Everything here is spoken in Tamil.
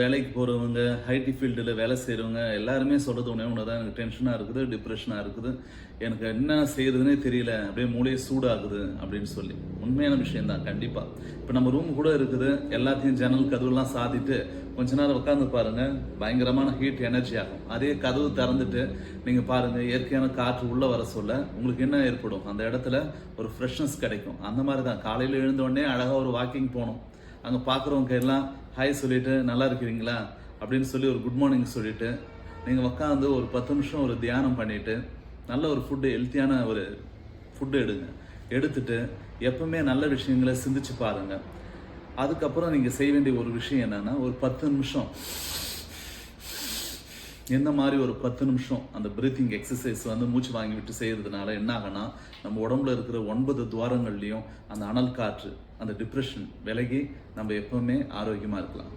வேலைக்கு போகிறவங்க ஐடி ஃபீல்டில் வேலை செய்கிறவங்க எல்லாருமே சொல்கிறது ஒன்றே ஒன்று தான். எனக்கு டென்ஷனாக இருக்குது டிப்ரெஷனாக இருக்குது. எனக்கு என்ன செய்கிறதுனே தெரியல அப்படியே மூளையே சூடாகுது அப்படின்னு சொல்லி. உண்மையான விஷயம்தான் கண்டிப்பாக இப்போ நம்ம ரூம் கூட இருக்குது எல்லாத்தையும் ஜன்னல் கதவுலாம் சாத்திட்டு கொஞ்ச நேரம் உட்காந்து பாருங்கள் பயங்கரமான ஹீட் எனர்ஜி ஆகும். அதே கதவு திறந்துட்டு நீங்கள் பாருங்கள் இயற்கையான காற்று உள்ளே வர சொல்ல உங்களுக்கு என்ன ஏற்படும்? அந்த இடத்துல ஒரு ஃப்ரெஷ்னஸ் கிடைக்கும். அந்த மாதிரி தான். காலையில் எழுந்தோடனே அழகாக ஒரு வாக்கிங் போகணும். அங்கே பார்க்குறவங்க எல்லாம் ஹாய் சொல்லிட்டு நல்லா இருக்கிறீங்களா? அப்படின்னு சொல்லி ஒரு குட் மார்னிங் சொல்லிட்டு நீங்கள் உட்காந்து ஒரு பத்து நிமிஷம் ஒரு தியானம் பண்ணிவிட்டு நல்ல ஒரு ஃபுட்டு ஹெல்த்தியான ஒரு ஃபுட்டு எடுங்க. எடுத்துட்டு எப்பவுமே நல்ல விஷயங்களை சிந்திச்சு பாருங்கள் அதுக்கப்புறம் நீங்கள் செய்ய வேண்டிய ஒரு விஷயம் என்னென்னா ஒரு பத்து நிமிஷம் இந்த மாதிரி ஒரு பத்து நிமிஷம் அந்த பிரீத்திங் எக்ஸசைஸ் வந்து மூச்சு வாங்கி விட்டு செய்யறதுனால என்ன ஆகும்னா நம்ம உடம்புல இருக்கிற ஒன்பது துவாரங்கள்லையும் அந்த அனல் காற்று அந்த டிப்ரெஷன் விலகி நம்ம எப்பவுமே ஆரோக்கியமாக இருக்கலாம்.